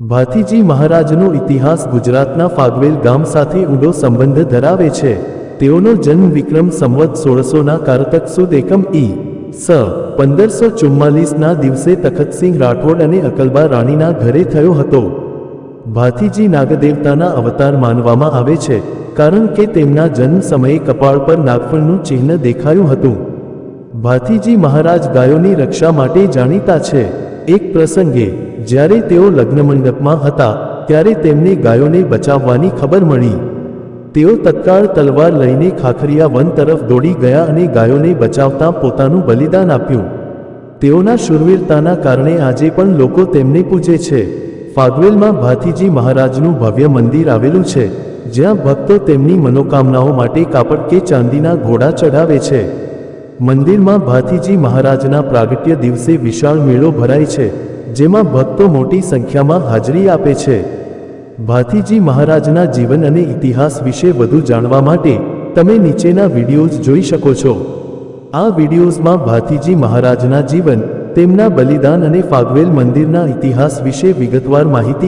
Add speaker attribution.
Speaker 1: ભાથીજી મહારાજનો ઇતિહાસ ગુજરાતના ફાગવેલ ગામ સાથે ઊંડો સંબંધ ધરાવે છે. તેઓનો જન્મ વિક્રમ સંવત સોળસોના કારતક સુદ એકમ ઈ, સ, પંદરસો ચુમ્માલીસના દિવસે તખતસિંહ રાઠોડ અને અકલબા રાણીના ઘરે થયો હતો. ભાથીજી નાગદેવતાના અવતાર માનવામાં આવે છે, કારણ કે તેમના જન્મ સમયે કપાળ પર નાગફળનું ચિહ્ન દેખાયું હતું. ભાથીજી મહારાજ ગાયોની રક્ષા માટે જાણીતા છે. એક પ્રસંગે જ્યારે તેઓ લગ્નમંડપમાં હતા, ત્યારે તેમને ગાયોને બચાવવાની ખબર મળી. તેઓ તત્કાળ તલવાર લઈને ખાખરિયા વન તરફ દોડી ગયા અને ગાયોને બચાવતા પોતાનું બલિદાન આપ્યું. તેઓના શૂરવીરતાના કારણે આજે પણ લોકો તેમને પૂજે છે. ફાગવેલમાં ભાથીજી મહારાજનું ભવ્ય મંદિર આવેલું છે, જ્યાં ભક્તો તેમની મનોકામનાઓ માટે કાપડ કે ચાંદીના ઘોડા ચઢાવે છે. મંદિરમાં ભાથીજી મહારાજના પ્રાગટ્ય દિવસે વિશાળ મેળો ભરાય છે. જેમાં ભક્તો મોટી સંખ્યામાં હાજરી આપે છે. ભાથીજી મહારાજના જીવન અને ઇતિહાસ વિશે વધુ જાણવા માટે તમે નીચેના વિડીયોઝ જોઈ શકો છો. આ વિડીયોઝમાં ભાથીજી મહારાજના જીવન, તેમના બલિદાન અને ફાગવેલ મંદિરના ઇતિહાસ વિશે વિગતવાર માહિતી